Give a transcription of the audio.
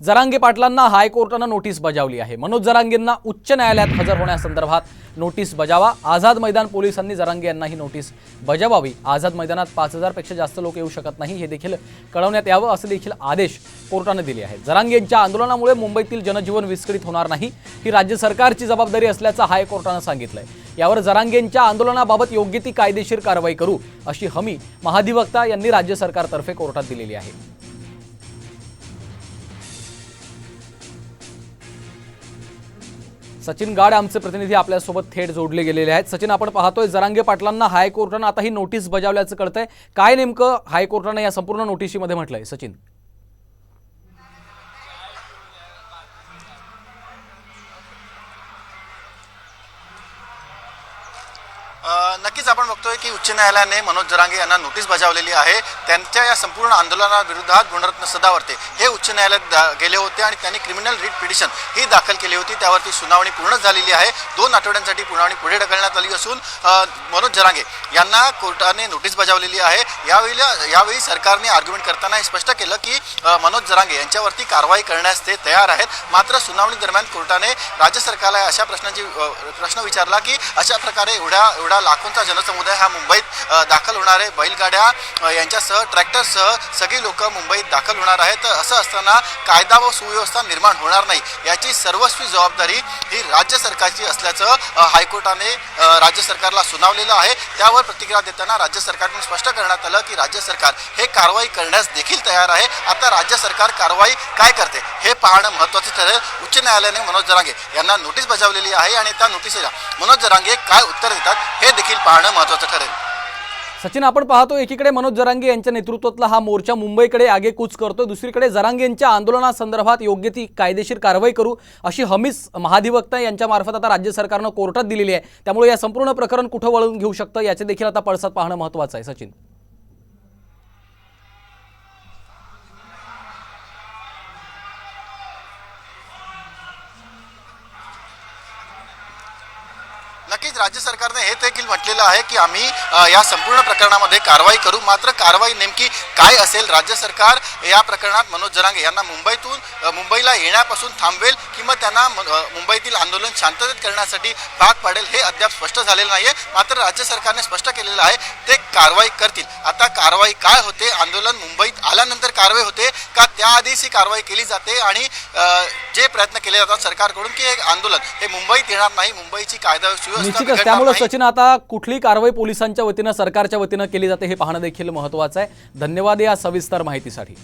जरांगे पाटलांना हायकोर्टानं नोटीस बजावली आहे. मनोज जरांगेंना उच्च न्यायालयात हजर होण्यासंदर्भात नोटीस बजावा. आझाद मैदान पोलिसांनी जरांगे यांना ही नोटीस बजावावी. आझाद मैदानात पाच हजारपेक्षा जास्त लोक येऊ शकत नाही हे देखील कळवण्यात यावं असे देखील आदेश कोर्टाने दिले आहेत. जरांगेंच्या आंदोलनामुळे मुंबईतील जनजीवन विस्कळीत होणार नाही ही राज्य सरकारची जबाबदारी असल्याचं हायकोर्टानं सांगितलंय. यावर जरांगेंच्या आंदोलनाबाबत योग्य ती कायदेशीर कारवाई करू अशी हमी महाधिवक्ता यांनी राज्य सरकारतर्फे कोर्टात दिलेली आहे. सचिन गाड आमचे प्रतिनिधी आपल्यासोबत थेट जोडले गेलेले आहेत. सचिन आपण पाहतोय जरांगे पाटलांना हायकोर्टानं आता ही नोटीस बजावल्याचं कळतंय. काय नेमकं हायकोर्टानं या संपूर्ण नोटीशीमध्ये म्हटलंय? सचिन. नक्कीच आपण बघतोय की उच्च न्यायालयाने मनोज जरांगे यांना नोटीस बजावलेली आहे. त्यांच्या या संपूर्ण आंदोलनाविरोधात गुणरत्न सदावर्ते हे उच्च न्यायालयात गेले होते आणि त्यांनी क्रिमिनल रिट पिटिशन ही दाखल केली होती. त्यावरती सुनावणी पूर्ण झालेली आहे. दोन आठवड्यांसाठी सुनावणी पुढे ढकलण्यात आली असून मनोज जरांगे यांना कोर्टाने नोटीस बजावलेली आहे. यावेळी यावेळी सरकारने आर्ग्युमेंट करताना हे स्पष्ट केलं की मनोज जरांगे यांच्यावरती कारवाई करण्यास ते तयार आहेत. मात्र सुनावणी दरम्यान कोर्टाने राज्य सरकारला अशा प्रश्नांची प्रश्न विचारला की अशा प्रकारे एवढ्या एवढा लाखोंचा जनसमुदाय हा मुंबईत दाखल होणार आहे. बैलगाड्या यांच्यासह ट्रॅक्टरसह सगळी लोक मुंबईत दाखल होणार आहेत. तर असं असताना कायदा व सुव्यवस्था निर्माण होणार नाही. याची सर्वस्वी जबाबदारी ही राज्य सरकारची असल्याचं हायकोर्टाने राज्य सरकारला सुनावलेलं आहे. त्यावर प्रतिक्रिया देताना राज्य सरकारकडून स्पष्ट करण्यात आलं की राज्य सरकार हे कारवाई करण्यास देखील तयार आहे. आता राज्य सरकार कारवाई काय करते हे पाहणं महत्त्वाचं ठरेल. उच्च न्यायालयाने मनोज जरांगे यांना नोटीस बजावलेली आहे आणि त्या नोटीसला मनोज जरांगे काय उत्तर देतात हे देखील पाहणं महत्त्वाचं ठरेल. सचिन आपण पाहतो एकीकडे मनोज जरांगे यांच्या नेतृत्वातला हा मोर्चा मुंबईकडे आगेकूच करतो दुसरीकडे जरांगेंच्या आंदोलनासंदर्भात योग्य ती कायदेशीर कारवाई करू अशी हमीच महाधिवक्ता यांच्या मार्फत आता राज्य सरकारनं कोर्टात दिलेली आहे. त्यामुळे या संपूर्ण प्रकरण कुठं वळून घेऊ शकतं याचे देखील आता पडसाद पाहणं महत्त्वाचं आहे सचिन. नक्कीच राज्य सरकारने हे देखील म्हटलेलं आहे की आम्ही या संपूर्ण प्रकरणामध्ये कारवाई करू. मात्र कारवाई नेमकी काय असेल राज्य सरकार या प्रकरणात मनोज जरांगे यांना मुंबईतून मुंबईला येण्यापासून थांबवेल किंवा त्यांना मुंबईतील आंदोलन शांततेत करण्यासाठी भाग पाडेल हे अद्याप स्पष्ट झालेलं नाहीये. मात्र राज्य सरकारने स्पष्ट केलेलं आहे ते कारवाई करतील. आता कारवाई काय होते? आंदोलन मुंबईत आल्यानंतर कारवाई होते का त्याआधीच ही कारवाई केली जाते आणि जे प्रयत्न केले जातात सरकारकडून की एक आंदोलन. हे मुंबईत येणार नाही मुंबईची कायदा सुव्यवस्था निश्चितच. त्यामुळे. सचिन आता कुठली कारवाई पोलिसांच्या वतीनं सरकारच्या वतीनं केली जाते हे पाहणं देखील महत्त्वाचं आहे. धन्यवाद या सविस्तर माहितीसाठी.